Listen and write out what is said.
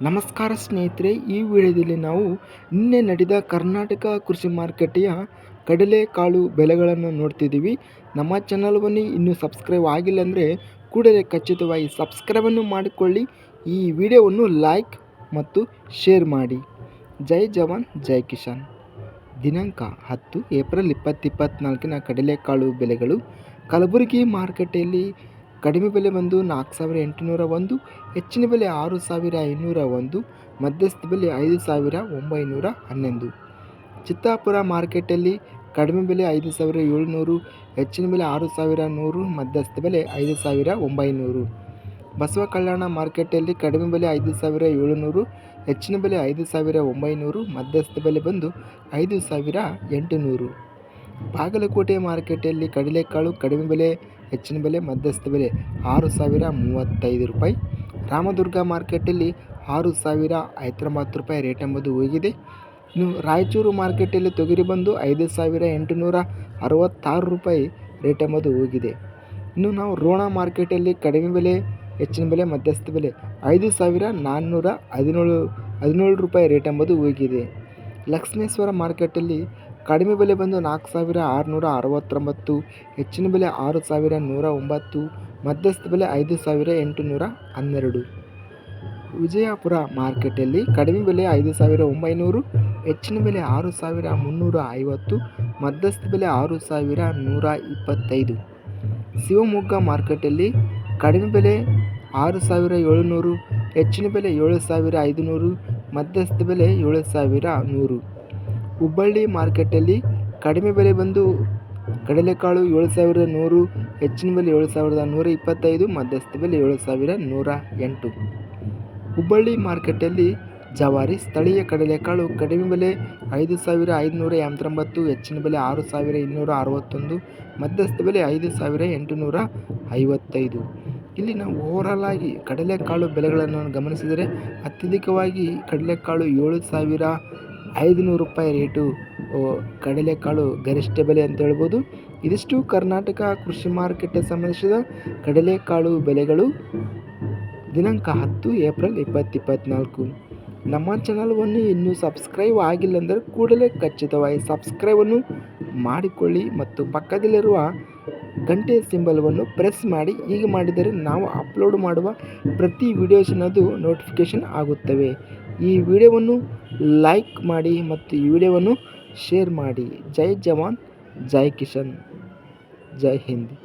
ನಮಸ್ಕಾರ ಸ್ನೇಹಿತರೆ, ಈ ವಿಡಿಯೋದಲ್ಲಿ ನಾವು ನಿನ್ನೆ ನಡೆದ ಕರ್ನಾಟಕ ಕೃಷಿ ಮಾರುಕಟ್ಟೆಯ ಕಡಲೆಕಾಳು ಬೆಲೆಗಳನ್ನು ನೋಡ್ತಿದ್ದೀವಿ. ನಮ್ಮ ಚಾನಲ್ವನ್ನು ಇನ್ನೂ ಸಬ್ಸ್ಕ್ರೈಬ್ ಆಗಿಲ್ಲ ಅಂದರೆ ಕೂಡಲೇ ಖಚಿತವಾಗಿ ಸಬ್ಸ್ಕ್ರೈಬನ್ನು ಮಾಡಿಕೊಳ್ಳಿ. ಈ ವಿಡಿಯೋವನ್ನು ಲೈಕ್ ಮತ್ತು ಶೇರ್ ಮಾಡಿ. ಜೈ ಜವಾನ್, ಜೈ ಕಿಸಾನ್. ದಿನಾಂಕ ಹತ್ತು ಏಪ್ರಿಲ್ ಇಪ್ಪತ್ತು ಇಪ್ಪತ್ತ್ನಾಲ್ಕಿನ ಕಡಲೆಕಾಳು ಬೆಲೆಗಳು ಕಲಬುರಗಿ ಮಾರುಕಟ್ಟೆಯಲ್ಲಿ ಕಡಿಮೆ ಬೆಲೆ ಬಂದು ನಾಲ್ಕು ಸಾವಿರ ಎಂಟುನೂರ ಒಂದು, ಹೆಚ್ಚಿನ ಬೆಲೆ ಆರು ಸಾವಿರ ಐನೂರ ಒಂದು, ಮಧ್ಯಸ್ಥ ಬೆಲೆ ಐದು ಸಾವಿರ ಒಂಬೈನೂರ ಹನ್ನೊಂದು. ಚಿತ್ತಾಪುರ ಮಾರ್ಕೆಟಲ್ಲಿ ಕಡಿಮೆ ಬೆಲೆ ಐದು ಸಾವಿರ ಏಳುನೂರು, ಹೆಚ್ಚಿನ ಬೆಲೆ ಆರು ಸಾವಿರ ನೂರು, ಮಧ್ಯಸ್ಥ ಬೆಲೆ ಐದು ಸಾವಿರ ಒಂಬೈನೂರು. ಬಸವ ಕಲ್ಯಾಣ ಮಾರ್ಕೆಟಲ್ಲಿ ಕಡಿಮೆ ಬೆಲೆ ಐದು ಸಾವಿರ ಏಳುನೂರು, ಹೆಚ್ಚಿನ ಬೆಲೆ ಐದು ಸಾವಿರ ಒಂಬೈನೂರು, ಮಧ್ಯಸ್ಥ ಬೆಲೆ ಬಂದು ಐದು ಸಾವಿರ ಎಂಟುನೂರು. ಬಾಗಲಕೋಟೆ ಮಾರ್ಕೆಟಲ್ಲಿ ಕಡಲೆಕಾಳು ಕಡಿಮೆ ಬೆಲೆ ಹೆಚ್ಚಿನ ಬೆಲೆ, ಮಧ್ಯಸ್ಥ ಬೆಲೆ ಆರು ಸಾವಿರ ಮೂವತ್ತೈದು ರೂಪಾಯಿ. ರಾಮದುರ್ಗ ಮಾರ್ಕೆಟಲ್ಲಿ ಆರು ಸಾವಿರ ಐವತ್ತೊಂಬತ್ತು ರೂಪಾಯಿ ರೇಟ್ ಎಂಬುದು ಹೋಗಿದೆ ಇನ್ನು ರಾಯಚೂರು ಮಾರ್ಕೆಟಲ್ಲಿ ತೊಗರಿ ಬಂದು ಐದು ಸಾವಿರ ಎಂಟುನೂರ ಅರವತ್ತಾರು ರೂಪಾಯಿ ರೇಟ್ ಎಂಬುದು ಹೋಗಿದೆ ಇನ್ನು ನಾವು ರೋಣ ಮಾರ್ಕೆಟಲ್ಲಿ ಕಡಿಮೆ ಬೆಲೆ, ಹೆಚ್ಚಿನ ಬೆಲೆ, ಮಧ್ಯಸ್ಥ ಬೆಲೆ ಐದು ಸಾವಿರ ನಾನ್ನೂರ ಹದಿನೇಳು ಹದಿನೇಳು ರೂಪಾಯಿ ರೇಟ್ ಎಂಬುದು ಹೋಗಿದೆ ಲಕ್ಷ್ಮೇಶ್ವರ ಮಾರ್ಕೆಟಲ್ಲಿ ಕಡಿಮೆ ಬೆಲೆ ಬಂದು ನಾಲ್ಕು ಸಾವಿರ ಆರುನೂರ ಅರವತ್ತೊಂಬತ್ತು, ಹೆಚ್ಚಿನ ಬೆಲೆ ಆರು ಸಾವಿರ ನೂರ ಒಂಬತ್ತು, ಮಧ್ಯಸ್ಥ ಬೆಲೆ ಐದು ಸಾವಿರ ಎಂಟುನೂರ ಹನ್ನೆರಡು. ವಿಜಯಪುರ ಮಾರ್ಕೆಟಲ್ಲಿ ಕಡಿಮೆ ಬೆಲೆ ಐದು ಸಾವಿರ ಒಂಬೈನೂರು, ಹೆಚ್ಚಿನ ಬೆಲೆ ಆರು ಸಾವಿರ ಮುನ್ನೂರ ಐವತ್ತು, ಮಧ್ಯಸ್ಥ ಬೆಲೆ ಆರು ಸಾವಿರ ನೂರ ಇಪ್ಪತ್ತೈದು. ಶಿವಮೊಗ್ಗ ಮಾರ್ಕೆಟಲ್ಲಿ ಕಡಿಮೆ ಬೆಲೆ ಆರು ಸಾವಿರ ಏಳುನೂರು, ಹೆಚ್ಚಿನ ಬೆಲೆ ಏಳು ಸಾವಿರ ಐದುನೂರು, ಮಧ್ಯಸ್ಥ ಬೆಲೆ ಏಳು ಸಾವಿರ ನೂರು. ಹುಬ್ಬಳ್ಳಿ ಮಾರ್ಕೆಟಲ್ಲಿ ಕಡಿಮೆ ಬೆಲೆ ಬಂದು ಕಡಲೆಕಾಳು ಏಳು ಸಾವಿರದ ನೂರು, ಹೆಚ್ಚಿನ ಬೆಲೆ ಏಳು ಸಾವಿರದ ನೂರ ಇಪ್ಪತ್ತೈದು, ಮಧ್ಯಸ್ಥ ಬೆಲೆ ಏಳು ಸಾವಿರ ನೂರ ಎಂಟು. ಹುಬ್ಬಳ್ಳಿ ಮಾರ್ಕೆಟಲ್ಲಿ ಜವಾರಿ ಸ್ಥಳೀಯ ಕಡಲೆಕಾಳು ಕಡಿಮೆ ಬೆಲೆ ಐದು ಸಾವಿರ ಐದುನೂರ ಎಂಬತ್ತೊಂಬತ್ತು, ಹೆಚ್ಚಿನ ಬೆಲೆ ಆರು ಸಾವಿರ ಇನ್ನೂರ ಅರವತ್ತೊಂದು, ಮಧ್ಯಸ್ಥ ಬೆಲೆ ಐದು ಸಾವಿರ ಎಂಟುನೂರ ಐವತ್ತೈದು. ಇಲ್ಲಿ ನಾವು ಓವರಾಲ್ ಆಗಿ ಕಡಲೆಕಾಳು ಬೆಲೆಗಳನ್ನು ಗಮನಿಸಿದರೆ ಅತ್ಯಧಿಕವಾಗಿ ಕಡಲೆಕಾಳು ಏಳು ಸಾವಿರ ಐದುನೂರು ರೂಪಾಯಿ ರೇಟು ಕಡಲೆಕಾಳು ಗರಿಷ್ಠ ಬೆಲೆ ಅಂತ ಹೇಳ್ಬೋದು. ಇದಿಷ್ಟು ಕರ್ನಾಟಕ ಕೃಷಿ ಮಾರುಕಟ್ಟೆ ಸಂಬಂಧಿಸಿದ ಕಡಲೆಕಾಳು ಬೆಲೆಗಳು ದಿನಾಂಕ ಹತ್ತು ಏಪ್ರಿಲ್ ಇಪ್ಪತ್ತು ಇಪ್ಪತ್ತ್ನಾಲ್ಕು ನಮ್ಮ ಚಾನಲ್ವನ್ನು ಇನ್ನೂ ಸಬ್ಸ್ಕ್ರೈಬ್ ಆಗಿಲ್ಲ ಅಂದರೆ ಕೂಡಲೇ ಖಚಿತವಾಗಿ ಸಬ್ಸ್ಕ್ರೈಬನ್ನು ಮಾಡಿಕೊಳ್ಳಿ ಮತ್ತು ಪಕ್ಕದಲ್ಲಿರುವ ಗಂಟೆ ಸಿಂಬಲ್ವನ್ನು ಪ್ರೆಸ್ ಮಾಡಿ. ಹೀಗೆ ಮಾಡಿದರೆ ನಾವು ಅಪ್ಲೋಡ್ ಮಾಡುವ ಪ್ರತಿ ವಿಡಿಯೋಸಿನದು ನೋಟಿಫಿಕೇಷನ್ ಆಗುತ್ತವೆ. ಈ ವಿಡಿಯೋವನ್ನು ಲೈಕ್ ಮಾಡಿ ಮತ್ತು ಈ ವಿಡಿಯೋವನ್ನು ಶೇರ್ ಮಾಡಿ. ಜೈ ಜವಾನ್, ಜೈ ಕಿಶನ್, ಜೈ ಹಿಂದ್.